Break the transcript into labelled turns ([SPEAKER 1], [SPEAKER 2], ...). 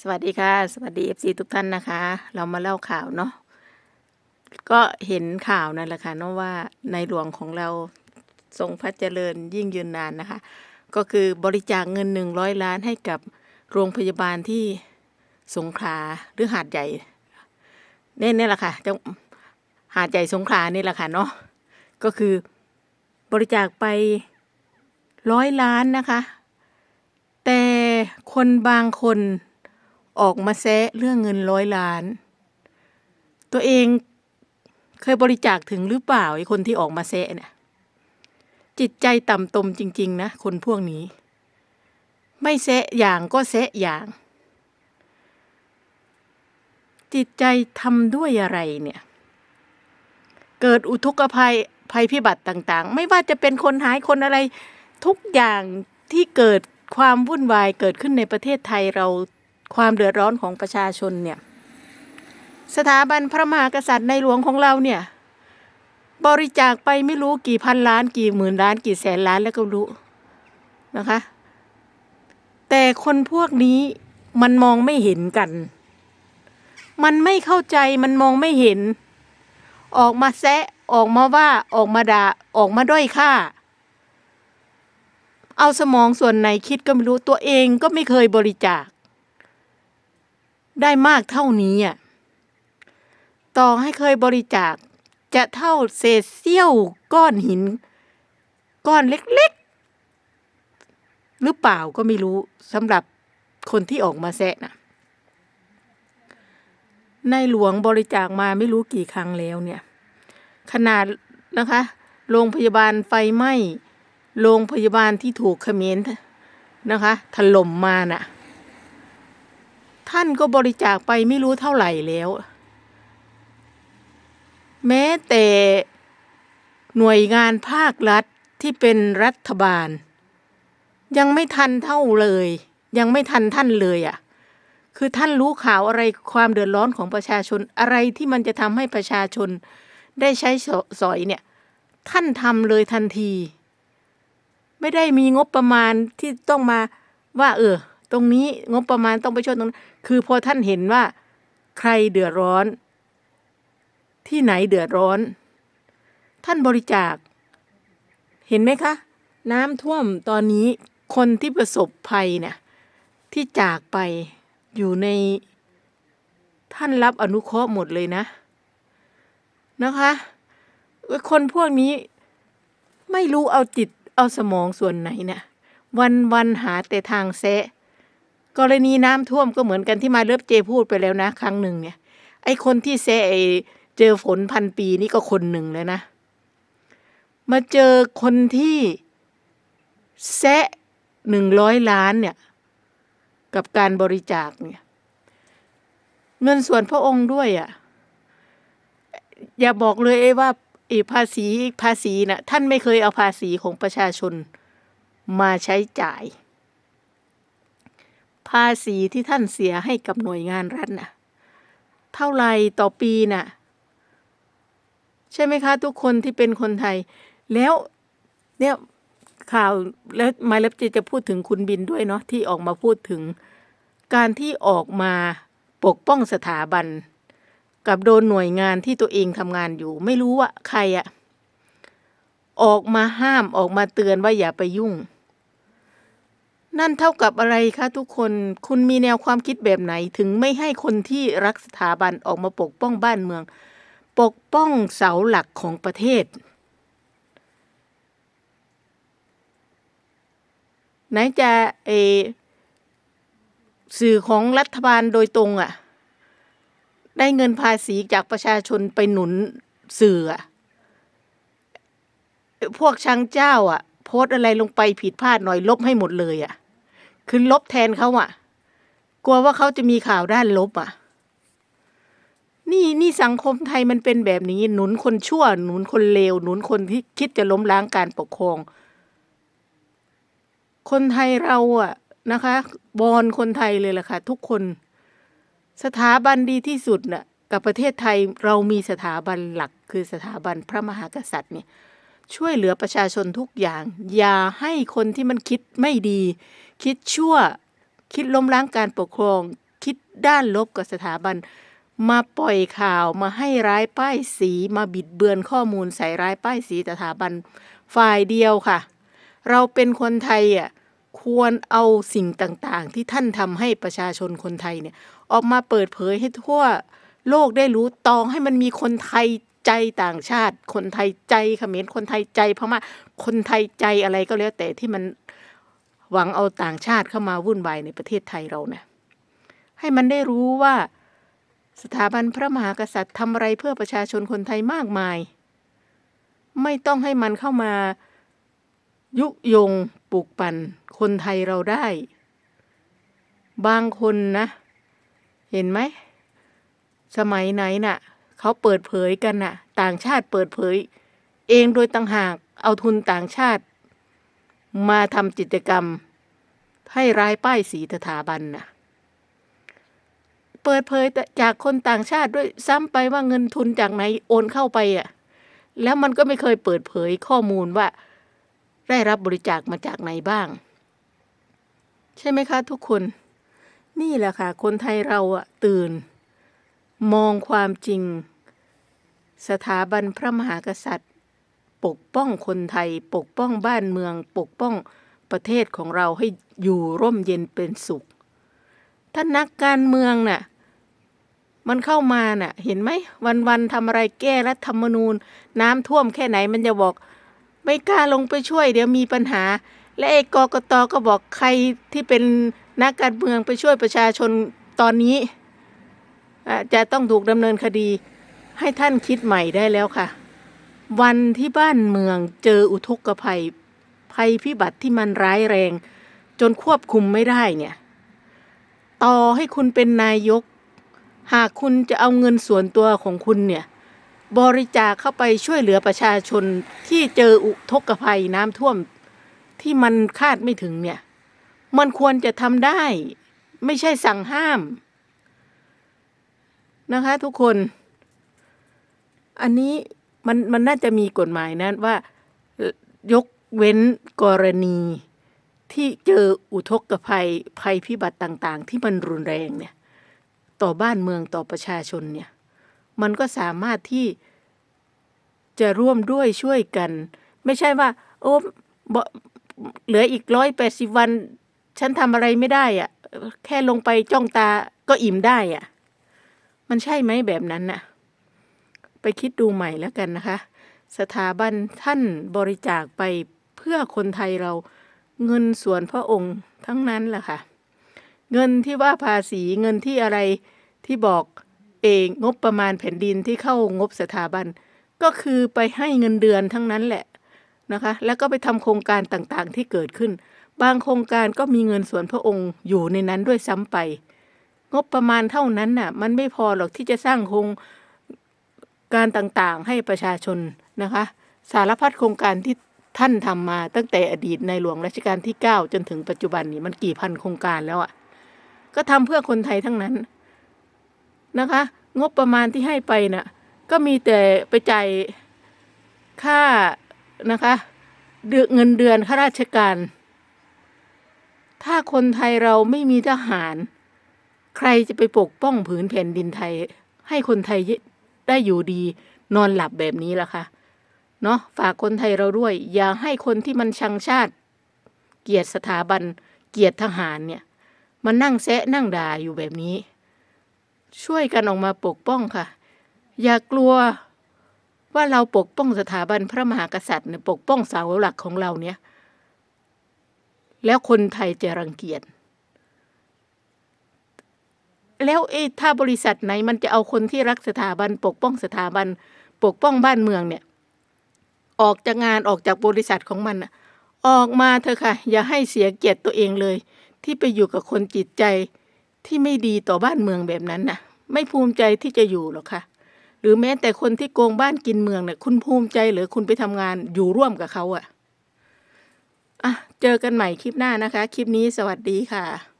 [SPEAKER 1] สวัสดีค่ะ สวัสดี FC ทุกท่านนะคะ เรามาเล่าข่าวเนาะก็เห็นข่าวนั่นแหละค่ะเนาะว่าในหลวงของเราทรงพระเจริญยิ่งยืนนานนะคะ ก็คือบริจาคเงินหนึ่งร้อยล้านให้กับโรงพยาบาลที่สงขลาหรือหาดใหญ่เนี่ยนี่แหละค่ะจังหาดใหญ่สงขลานี่แหละค่ะเนาะก็คือบริจาคไปร้อยล้านนะคะ แต่คนบางคน ออกมาแซะเรื่องเงินร้อยล้าน ตัวเองเคยบริจาคถึงหรือเปล่าไอ้คนที่ออกมาแซะเนี่ยจิตใจต่ำตมจริง ๆ นะ คนพวกนี้ ไม่แซะอย่างก็แซะอย่าง จิตใจทำด้วยอะไรเนี่ย เกิดอุทกภัยภัยพิบัติต่าง ๆ ไม่ว่าจะเป็นคนหายคนอะไร ทุกอย่างที่เกิดความวุ่นวายเกิดขึ้นในประเทศไทยเรา ความเดือดร้อนของประชาชนเนี่ยสถาบันพระมหากษัตริย์ในหลวงของเราเนี่ยบริจาคไปไม่รู้กี่พันล้าน กี่หมื่นล้าน กี่แสนล้านแล้วก็รู้นะคะ แต่คนพวกนี้มันมองไม่เห็นกัน มันไม่เข้าใจมันมองไม่เห็น ออกมาแซะออกมาว่าออกมาด่าออกมาด้อยค่า เอาสมองส่วนไหนคิดก็ไม่รู้ตัวเองก็ไม่เคยบริจาค ได้มากเท่านี้อะต่อให้เคยบริจาค จะเท่าเศษเสี้ยวก้อนหิน ก้อนเล็กๆ หรือเปล่าก็ไม่รู้สำหรับคนที่ออกมาแซะนะในหลวงบริจาคมาไม่รู้กี่ครั้งแล้วเนี่ย ขนาดนะคะ โรงพยาบาลไฟไหม้ โรงพยาบาลที่ถูกเขมรนะคะ ถล่มมาน่ะ ท่านก็บริจาคไปไม่รู้เท่าไหร่แล้ว แม้แต่หน่วยงานภาครัฐที่เป็นรัฐบาล ยังไม่ทันเท่าเลย ยังไม่ทันท่านเลยอะ่ะ คือท่านรู้ข่าวอะไรความเดือดร้อนของประชาชนอะไรที่มันจะทำให้ประชาชนได้ใช้สอยเนี่ย ท่านทำเลยทันที ไม่ได้มีงบประมาณที่ต้องมาว่า เออ ตรงนี้งบประมาณต้องไปช่วยตรงนั้นคือพอท่านเห็นว่า ใครเดือดร้อน ที่ไหนเดือดร้อน ท่านบริจาค เห็นไหมคะ น้ำท่วมตอนนี้คนที่ประสบภัยเนี่ยที่จากไปอยู่ใน ท่านรับอนุเคราะห์หมดเลยนะ นะคะคนพวกนี้ไม่รู้เอาจิตเอาสมองส่วนไหนเนี่ยวันวันหาแต่ทางแซะ กรณีน้ำท่วมก็เหมือนกันที่มาเลิฟเจพูดไปแล้วนะ ครั้งหนึ่งเนี่ย ไอคนที่แซะไอเจอฝนพันปีนี่ก็คนหนึ่งเลยนะ มาเจอคนที่แซะหนึ่งร้อยล้านเนี่ย กับการบริจาคเนี่ย เงินส่วนพระองค์ด้วยอะ่ะ อย่าบอกเลยไอว่าอีภาษีภาษีนะ่ะท่านไม่เคยเอาภาษีของประชาชนมาใช้จ่าย ภาษีที่ท่านเสียให้กับหน่วยงานรัฐน่ะ เท่าไรต่อปีน่ะ ใช่ไหมคะ ทุกคนที่เป็นคนไทย แล้วเนี่ยข่าวแล้วมาเล็บจะจะพูดถึงคุณบินด้วยเนาะที่ออกมาพูดถึง การที่ออกมาปกป้องสถาบัน กับโดนหน่วยงานที่ตัวเองทำงานอยู่ ไม่รู้ว่าใครอะออกมาห้ามออกมาเตือนว่าอย่าไปยุ่ง นั่นเท่ากับอะไรคะทุกคน คุณมีแนวความคิดแบบไหนถึงไม่ให้คนที่รักสถาบันออกมาปกป้องบ้านเมือง ปกป้องเสาหลักของประเทศ ไหนจะเอสื่อของรัฐบาลโดยตรงอะ่ะ ได้เงินภาษีจากประชาชนไปหนุนสื่ออะพวกช่างเจ้าอะ่ะ โพสอะไรลงไปผิดพลาดหน่อยลบให้หมดเลยอะ่ะ คือลบแทนเขาอะ่ะ กลัวว่าเขาจะมีข่าวด้านลบอะ่ะ นี่นี่สังคมไทยมันเป็นแบบนี้ หนุนคนชั่ว หนุนคนเลว หนุนคนที่คิดจะล้มล้างการปกครอง คนไทยเราอะนะคะบอลคนไทยเลยล่ะค่ะ ทุกคน สถาบันดีที่สุดน่ะกับประเทศไทยเรามีสถาบันหลัก คือสถาบันพระมหากษัตริย์เนี่ยช่วยเหลือประชาชนทุกอย่าง อย่าให้คนที่มันคิดไม่ดี คิดชั่ว คิดล้มล้างการปกครอง คิดด้านลบกับสถาบัน มาปล่อยข่าวมาให้ร้ายป้ายสีมาบิดเบือนข้อมูลใส่ร้ายป้ายสีสถาบันฝ่ายเดียวค่ะ เราเป็นคนไทยอะควรเอาสิ่งต่างๆ ที่ท่านทำให้ประชาชนคนไทยเนี่ยออกมาเปิดเผยให้ทั่วโลกได้รู้ตองให้มันมีคนไทยใจต่างชาติ คนไทยใจเขมรคนไทยใจพม่าคนไทยใจอะไรก็แล้วแต่ที่มัน หวังเอาต่างชาติเข้ามาวุ่นวายในประเทศไทยเราเนี่ยให้มันได้รู้ว่าสถาบันพระมหากษัตริย์ทำอะไรเพื่อประชาชนคนไทยมากมาย ไม่ต้องให้มันเข้ามายุยงปลูกปั่นคนไทยเราได้ บางคนนะ เห็นไหม สมัยไหนน่ะ เขาเปิดเผยกันน่ะ ต่างชาติเปิดเผย เองโดยต่างหากเอาทุนต่างชาติ มาทำกิจกรรม ให้ร้ายป้ายสีสถาบันน่ะเปิดเผยจากคนต่างชาติด้วยซ้ำไปว่าเงินทุนจากไหนโอนเข้าไปอะ แล้วมันก็ไม่เคยเปิดเผยข้อมูลว่า ได้รับบริจาคมาจากไหนบ้าง ใช่ไหมคะทุกคน นี่แหละค่ะ คนไทยเราอะ ตื่น มองความจริง สถาบันพระมหากษัตริย์ ปกป้องคนไทย ปกป้องบ้านเมือง ปกป้องประเทศของเราให้อยู่ร่มเย็นเป็นสุข ถ้านักการเมืองน่ะมันเข้ามาน่ะ เห็นไหมวันๆทำอะไรแก้รัฐธรรมนูญ น้ำท่วมแค่ไหนมันจะบอก ไม่กล้าลงไปช่วย เดี๋ยวมีปัญหา และไอ้กกตก็บอกใครที่เป็นนักการเมืองไปช่วยประชาชนตอนนี้จะต้องถูกดำเนินคดี ให้ท่านคิดใหม่ได้แล้วค่ะ วันที่บ้านเมืองเจออุทกภัย ภัยพิบัติที่มันร้ายแรง จนควบคุมไม่ได้เนี่ย ต่อให้คุณเป็นนายก หากคุณจะเอาเงินส่วนตัวของคุณเนี่ย บริจาคเข้าไปช่วยเหลือประชาชนที่เจออุทกภัยน้ำท่วมที่มันคาดไม่ถึงเนี่ย มันควรจะทำได้ ไม่ใช่สั่งห้าม นะคะทุกคน อันนี้ มันมันน่าจะมีกฎหมายนะว่ายกเว้นกรณีที่เจออุทกภัยภัยพิบัติต่าง ๆ ที่มันรุนแรงเนี่ย ต่อบ้านเมืองต่อประชาชนเนี่ย มันก็สามารถที่จะร่วมด้วยช่วยกัน ไม่ใช่ว่า โอ้เหลืออีกร้อยแปดสิบวัน ฉันทำอะไรไม่ได้อะ่ะ แค่ลงไปจ้องตาก็อิ่มได้อะ่ะ มันใช่ไหมแบบนั้นน่ะ ไปคิดดูใหม่แล้วกันนะคะ สถาบันท่านบริจาคไปเพื่อคนไทยเราเงินส่วนพระองค์ทั้งนั้นแหละค่ะ เงินที่ว่าภาษีเงินที่อะไรที่บอกเองงบประมาณแผ่นดินที่เข้างบสถาบัน ก็คือไปให้เงินเดือนทั้งนั้นแหละนะคะ แล้วก็ไปทำโครงการต่างๆที่เกิดขึ้น บางโครงการก็มีเงินส่วนพระองค์อยู่ในนั้นด้วยซ้ำไป งบประมาณเท่านั้นน่ะ มันไม่พอหรอกที่จะสร้างโครง การต่างๆ ให้ประชาชนนะคะ สารพัดโครงการที่ท่านทำมาตั้งแต่อดีตในหลวงรัชกาลที่ 9 จนถึงปัจจุบันนี้มันกี่พันโครงการแล้วอะ่ะ ก็ทำเพื่อคนไทยทั้งนั้นนะคะ งบประมาณที่ให้ไปน่ะก็มีแต่ไปจ่ายค่านะคะเดือเงินเดือนข้าราชการ ถ้าคนไทยเราไม่มีทหาร ใครจะไปปกป้องผืนแผ่นดินไทย ให้คนไทย ได้อยู่ดี นอนหลับแบบนี้ล่ะค่ะเนาะฝากคนไทยเราด้วย อย่าให้คนที่มันชังชาติ เกียรติสถาบัน เกียรติทหารเนี่ยมานั่งแซะนั่งด่าอยู่แบบนี้ ช่วยกันออกมาปกป้องค่ะ อย่ากลัวว่าเราปกป้องสถาบันพระมหากษัตริย์เนี่ยปกป้องเสาหลักของเราเนี่ย แล้วคนไทยจะรังเกียจ แล้วเอ๊ะถ้าบริษัทไหนมันจะเอาคนที่รักสถาบัน ปกป้องสถาบัน ปกป้องบ้านเมืองเนี่ย ออกจากงานออกจากบริษัทของมันออกมาเถอะค่ะ อย่าให้เสียเกียรติตัวเองเลย ที่ไปอยู่กับคนจิตใจที่ไม่ดีต่อบ้านเมืองแบบนั้นน่ะไม่ภูมิใจที่จะอยู่หรอกค่ะ หรือแม้แต่คนที่โกงบ้านกินเมืองเนี่ยคุณภูมิใจหรือคุณไปทำงานอยู่ร่วมกับเขาอะอะ เจอกันใหม่คลิปหน้านะคะ คลิปนี้สวัสดีค่ะ